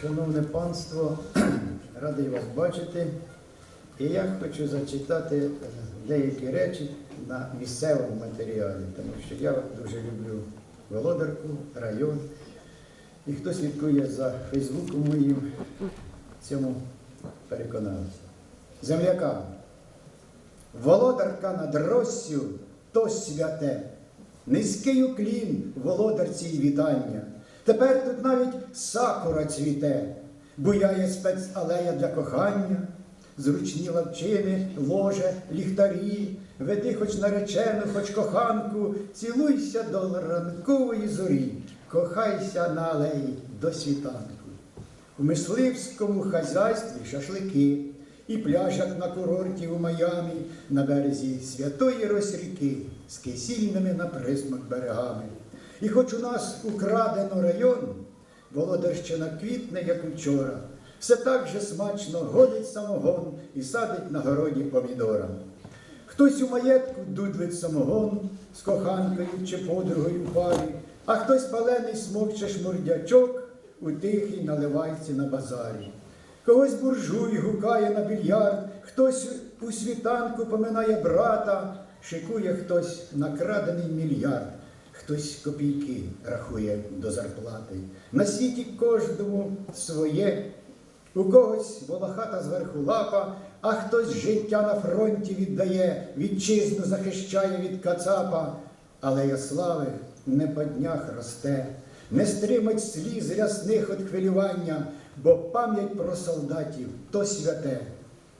Шановне панство, радий вас бачити. І я хочу зачитати деякі речі на місцевому матеріалі, тому що я дуже люблю Володарку, район. І хто слідкує за Фейсбуком моїм, цьому переконався. Земляка, володарка над Россю то святе, низький уклін володарці й вітання. Тепер тут навіть сакура цвіте, буяє спецалея для кохання, зручні лавчини, ложе, ліхтарі, веди хоч наречену, хоч коханку, цілуйся до ранкової зорі, кохайся на алеї до світанку. У мисливському хазяйстві шашлики і пляж, на курорті у Майамі, на березі святої Росріки з кисільними на присмак берегами. І хоч у нас украдено район, Володарщина квітне, як учора, все так же смачно годить самогон і садить на городі помідора. Хтось у маєтку дудлить самогон з коханкою чи подругою в парі, а хтось палений смокче шмурдячок у тихій наливайці на базарі. Когось буржуй гукає на більярд, хтось у світанку поминає брата, шикує хтось накрадений мільярд, хтось копійки рахує до зарплати. На світі кожному своє, у когось волохата зверху лапа, а хтось життя на фронті віддає, вітчизну захищає від кацапа. Алея слави не по днях росте, не стримать сліз рясних від хвилювання, бо пам'ять про солдатів то святе.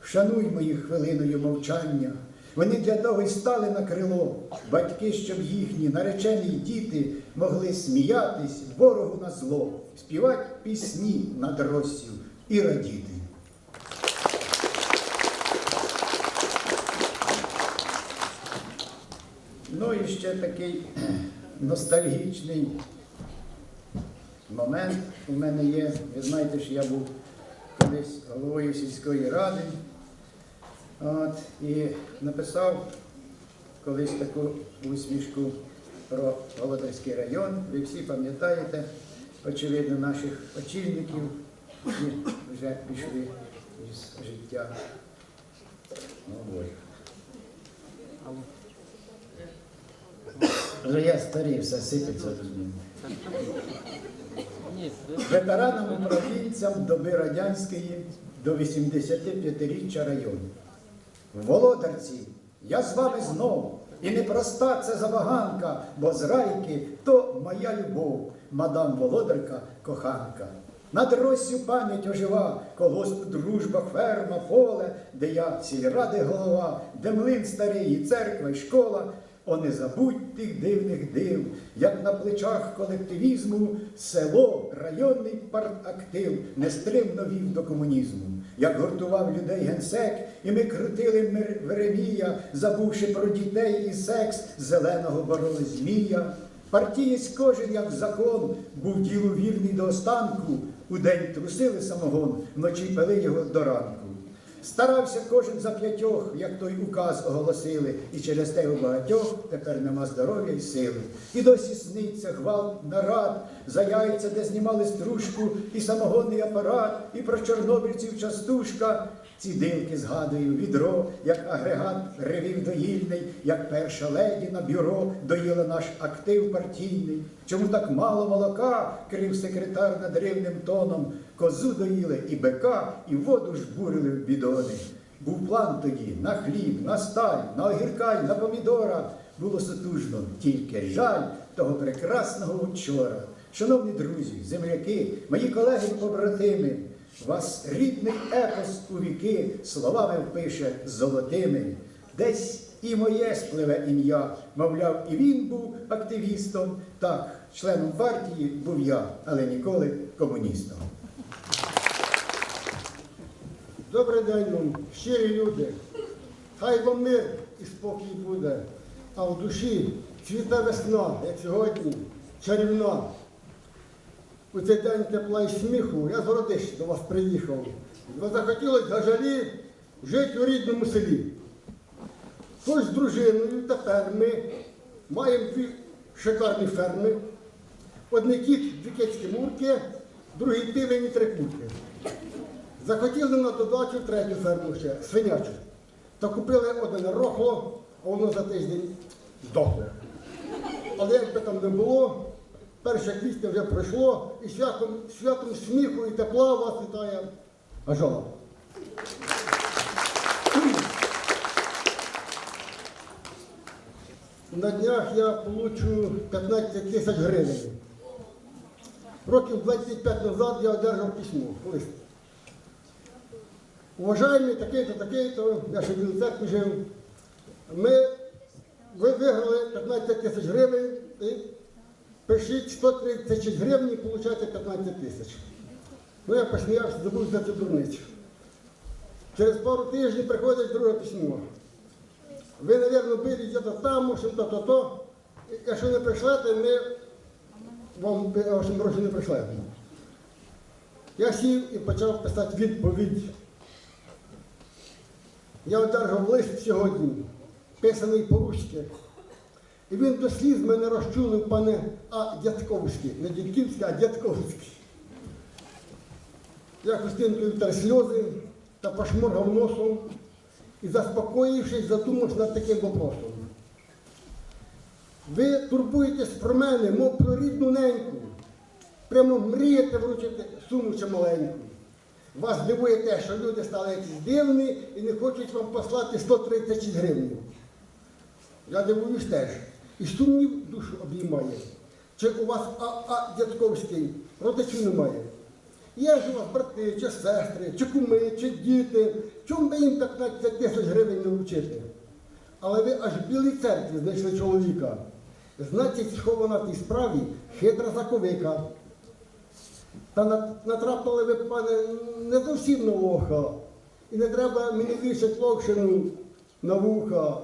Вшануймо їх хвилиною мовчання. Вони для того й стали на крило, батьки, щоб їхні наречені діти могли сміятись ворогу на зло, співати пісні над Россю і радіти. Ну і ще такий ностальгічний момент у мене є. Ви знаєте, що я був колись головою сільської ради. От, і написав колись таку усмішку про Володарський район. Ви всі пам'ятаєте, очевидно, наших очільників, які вже пішли із життя. Вже я старий, все сипеться розумію. Ветеранам управлінцям доби радянської до 85-річчя району. Володарці, я з вами знов. І непроста це забаганка, бо зрайки то моя любов, мадам володарка коханка. Над Россю пам'ять ожива, колгосп, дружба, ферма, поле, де я сільради голова, де млин старий, і церква, і школа. О, не забудь тих дивних див, як на плечах колективізму село, районний партактив нестримно вів до комунізму, як гуртував людей генсек, і ми крутили Веремія, забувши про дітей і секс, зеленого бороли змія. Партієць кожен, як закон, був ділу вірний до останку, удень трусили самогон, вночі пили його до ранку. Старався кожен за п'ятьох, як той указ оголосили, і через те у багатьох тепер нема здоров'я і сили. І досі сниться гвалт нарад, за яйця, де знімали стружку, і самогонний апарат, і про чорнобильців частушка. Ці дилки згадую відро, як агрегат ревів доїльний, як перша леді на бюро доїла наш актив партійний. Чому так мало молока, крив секретар над рівним тоном, козу доїли і бика, і воду жбурили в бідони. Був план тоді на хліб, на сталь, на огірка й на помідора. Було сотужно, тільки жаль того прекрасного учора. Шановні друзі, земляки, мої колеги й побратими, вас рідний епос у віки словами впише золотими. Десь і моє спливе ім'я, мовляв, і він був активістом. Так, членом партії був я, але ніколи комуністом. Добрий день вам, щирі люди. Хай вам мир і спокій буде, а в душі цвіта весна, як сьогодні, чарівна. У цей день тепла і сміху я з Городищ до вас приїхав. Бо захотілося гажалі жити у рідному селі. Тож з дружиною тепер ми маємо дві шикарні ферми. Одне кіт, дві кицькі мурки другий півень і три курки. Захотіли на додачу третю ферму ще, свинячу. Та купили один рохло, а воно за тиждень здохло. Але як би там не було, перше квітня вже пройшло, і святом, святом сміху і тепла вас вітає Ажала. На днях я получу 15 тисяч гривень. Років 25 назад я одержав письмо, лист. Уважаємо, такий-то, такий-то, я ще в церкві жив. Ми ви виграли 15 тисяч гривень і пишіть 130 тисяч гривень і получаєте 15 тисяч. Ну я посміявся, забув за цю дурницю. Через пару тижнів приходить друге письмо. Ви, мабуть, були где-то там, що то, то, то. Якщо не прийшлете, ми вам в общем, гроші не прийшли. Я сів і почав писати відповідь. Я одержав лист сьогодні, писаний по-руськи. І він до сліз мене розчулив, пане А. Дядковський. Не Дядківський, а Дядковський. Я Хустинкою втер сльози та пошморгав носом і, заспокоївшись, задумався над таким вопросом. Ви турбуєтесь про мене, мов про рідну неньку. Прямо мрієте вручити суму чи маленьку. Вас дивує те, що люди стали якісь дивні і не хочуть вам послати 130 тисяч гривень. Я дивуюсь теж. І сумнів душу обіймає. Чи у вас А.А. Дядковський родичів немає? Є ж у вас брати, чи сестри, чи куми, чи діти. Чому би їм 15 тисяч гривень не вручити? Але ви аж в білій церкві знайшли чоловіка. Значить, схована в тій справі хитра заковика. Та на- натрапили ви, пане, не зовсім на лоха. І не треба мені вішати локшину на вуха.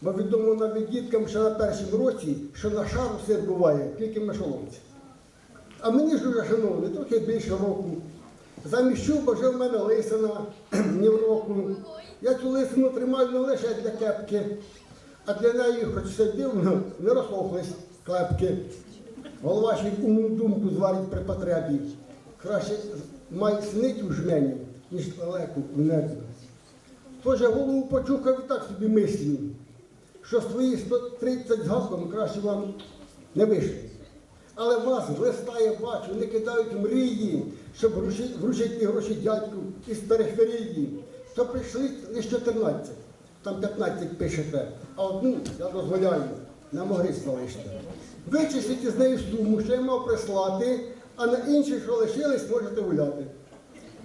Бо відомо навіть діткам ще на першому році, що на шару сир буває, тільки мишоловці. А мені ж уже, шановний, трохи більше року. Замість чуба вже в мене лисина ні в року. Я цю лисину тримаю не лише для кепки, а для неї, хоч все дивно, не розсохлись клепки. Голова ще умну думку зварить при потребі. Краще май снить у жмені, ніж далеко у небі. Тож я голову почухав і так собі мислю, що свої 130 з гаком краще вам не вийшли. Але вас листа я бачу, не кидають мрії, щоб вручити гроші дядьку із периферії. То прийшли лише 14, там 15 пишете, а одну я дозволяю на могилі залишити. Вичисліть з нею суму, що я мав прислати, а на інші, що лишились, можете гуляти.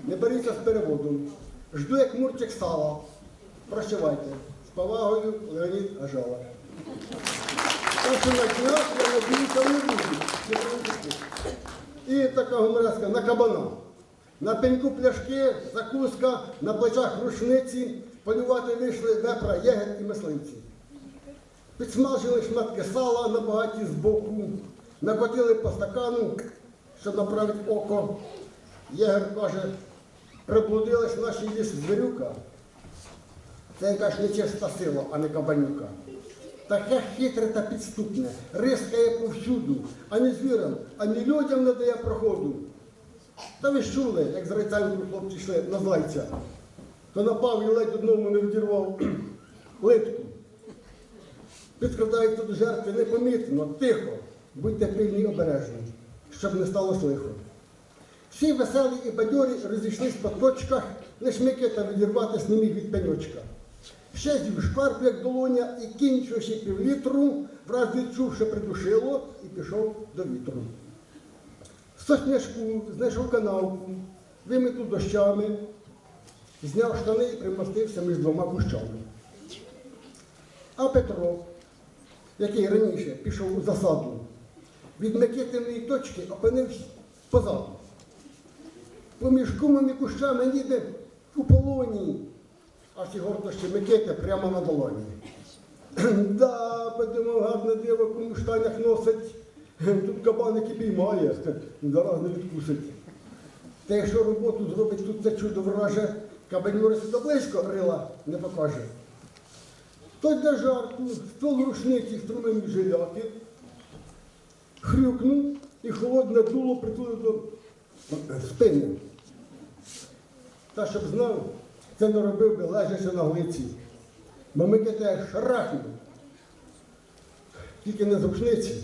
Не беріться з переводом. Жду як мурчик сала. Прощавайте. З повагою Леонід Ажала. І така гумореска на кабана. На пеньку пляшки, закуска, на плечах рушниці, полювати вийшли вепра, єгер і мисливці. Підсмажили шматки сала на багаті збоку, накотили по стакану, щоб направити око. Єгер каже, приблудилась в нашій ліс звірюка. Це якась нечиста сила, а не кабанюка. Таке хитре та підступне, рискає повсюду, ані звірам, ані людям не дає проходу. Та ви ж чули, як з райцями хлопці йшли на зайця, то напав і ледь одному не відірвав литку. Підкрадається до жертви непомітно, тихо, будьте пильні і обережні, щоб не сталося лихо. Всі веселі і бадьорі розійшлись по точках, лиш Микита відірватися не міг від пеньочка. Ще зів шкарп, як долоня, і кінчивши півлітру, враз відчув, що придушило, і пішов до вітру. Сосняшку знайшов канавку, вимиту дощами, зняв штани і примостився між двома кущами. А Петро, який раніше пішов у засаду, від Микитиної точки опинився позаду. Поміж кумами кущами ніде у полоні, а ці гордощі Микити прямо на долоні. Да, подумав, гарне диво, кому штанях носить. Тут кабаники піймає, зараз не відкусить. Та якщо роботу зробить тут це чудо враже, кабанюрис до близько рила не покаже. То для жарту ствол рушниці струмив жиляки, хрюкнув і холодне дуло притулив до спини. Та щоб знав, це не робив би лежачи на глиці. Бо ми шарахнули. Тільки не з рушниці.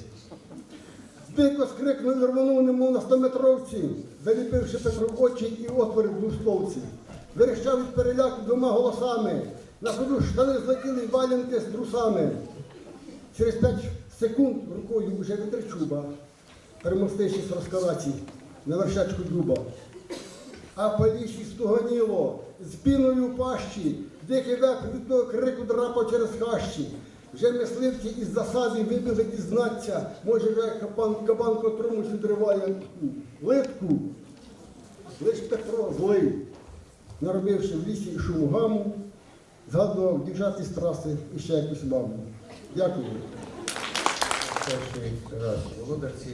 Дико скрикнув і рвонув немов на стометровці, заліпивши Петру очі і отвори в двословці. Верещав від переляку двома голосами. На ходу штани злетіли валянки з трусами. Через п'ять секунд рукою вже витер чуба, перемостившись розкалаці на вершечку дуба. А по стуганіло, з піною пащі, дикий век від того крику драпав через хащі. Вже мисливці із засади вибігли дізнаться, може вже кабан, кабан котромусь відриває литку. Лиш Петро злий, наробивши в лісі шуму гаму, згадував дівчат із траси і ще якусь маму. Дякую. Перший раз Володарці.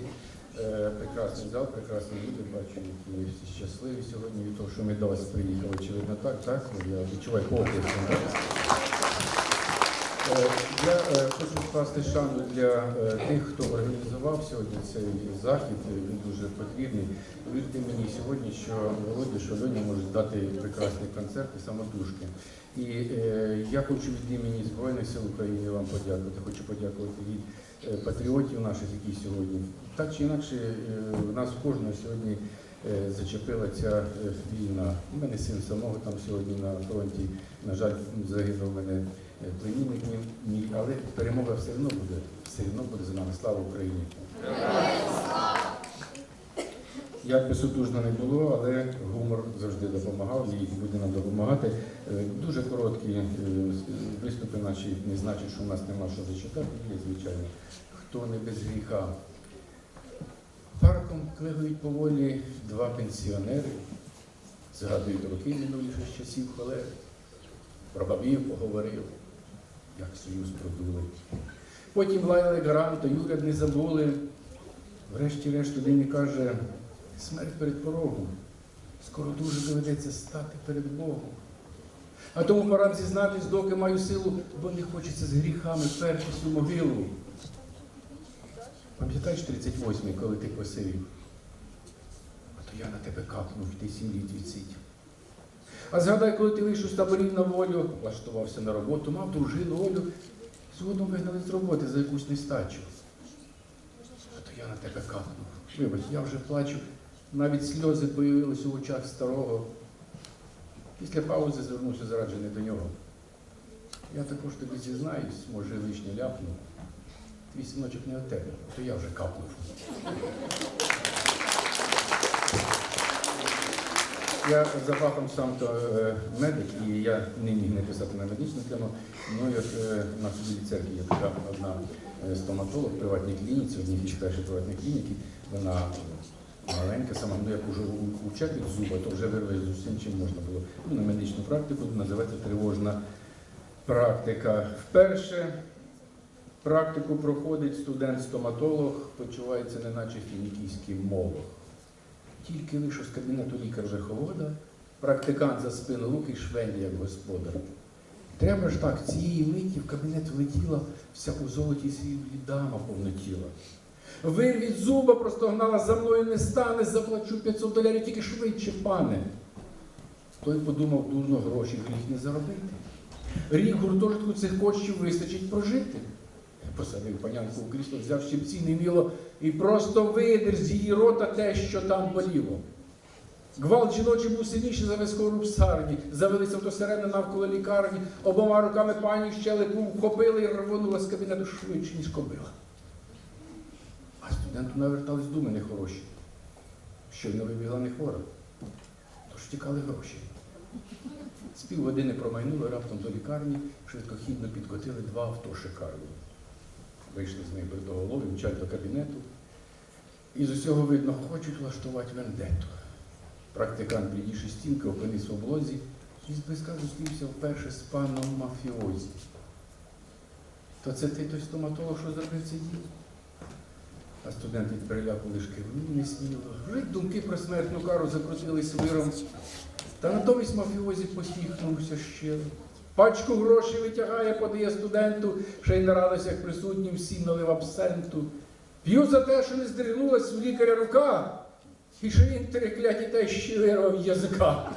Е, Прекрасний зал, прекрасні люди, бачу, які всі щасливі сьогодні від того, що ми до вас приїхали. Очевидно, так, так? Я відчуваю поклик. Я е, хочу скласти шану для е, тих, хто організував сьогодні цей захід. Він дуже потрібний. Повірте мені сьогодні, що Володя, що Льоня можуть дати прекрасний концерт і самотужки. І е, я хочу від імені Збройних сил України вам подякувати. Хочу подякувати від е, патріотів наших, які сьогодні так чи інакше е, нас кожного сьогодні е, зачепила ця е, війна. У мене син самого там сьогодні на фронті. На жаль, загинув мене е, племінник мій, але перемога все одно буде. Все одно буде за нами. Слава Україні! Як би сутужно не було, але гумор завжди допомагав і буде нам допомагати. Е, Дуже короткі е, виступи наші не значить, що в нас нема що зачитати, є, звичайно. Хто не без гріха. Парком клигують поволі два пенсіонери, згадують роки минулі часів холери. Про бабів поговорив, як союз продули. Потім лаяли гранта, юряд не забули. Врешті-решт один каже, смерть перед порогом. Скоро дуже доведеться стати перед Богом. А тому пора зізнатись, доки маю силу, бо не хочеться з гріхами у могилу. Пам'ятаєш 38-й, коли ти посивів? А то я на тебе капнув, ти сім літ відсидів. А згадай, коли ти вийшов з таборів на волю, влаштувався на роботу, мав дружину Олю, згодом вигнали з роботи за якусь нестачу. А то я на тебе капнув. Вибач, я вже плачу. Навіть сльози появилися в очах старого. Після паузи звернувся зараджений до нього. Я також тобі зізнаюсь, може лишнє ляпну. Твій синочок не від тебе, то я вже капнув. Я за фахом сам то е, медик, і я не міг не писати на медичну тему. Ну, як е, на собі церкві є така одна е, стоматолог в приватній клініці, одній з перших приватних клініки, вона маленька, сама, ну як уже у- учепить зуба, то вже вирве з усім, чим можна було. Ну, на медичну практику називається тривожна практика. Вперше практику проходить студент-стоматолог, почувається неначе фінікійський молох. Тільки вийшов з кабінету лікар вже холода, практикант за спину руки швелі, як господар. Треба ж так, цієї миті в кабінет влетіла вся у золоті сріблі дама повнотіла. Вирвіть зуба, простогнала, за мною не стане, заплачу 500 долярів, тільки швидше, пане. Той подумав, дурно гроші гріх не заробити. Рік гуртожитку цих коштів вистачить прожити. Посадив панянку у крісло, взяв щипці неміло і просто видер з її рота те, що там боліло. Гвалт жіночий був сильніший за військову псарні, завелися автосирени навколо лікарні, обома руками пані щелепу вхопили і рвонула з кабінету швидше, ніж кобила. А студенту навертались думи нехороші. Щойно вибігла не хвора, тож тікали гроші. З півгодини промайнули раптом до лікарні, швидкохідно підкотили два авто шикарні. Вийшли з неї бритоголові, мчать до кабінету. І з усього видно, хочуть влаштувати вендету. Практикант, підійши стінки, опинився в облозі і зблизька зустрівся вперше з паном мафіозі. То це ти той стоматолог, що зробив це діло? А студент від переляку лиш кивнув не сміло. Вже думки про смертну кару закрутились виром. Та натомість мафіозі посміхнувся щиро. Пачку грошей витягає, подає студенту, ще й на радостях присутнім всім налив абсенту. П'ю за те, що не здригнулась у лікаря рука. І що він трикляті те, ще вирвав язика.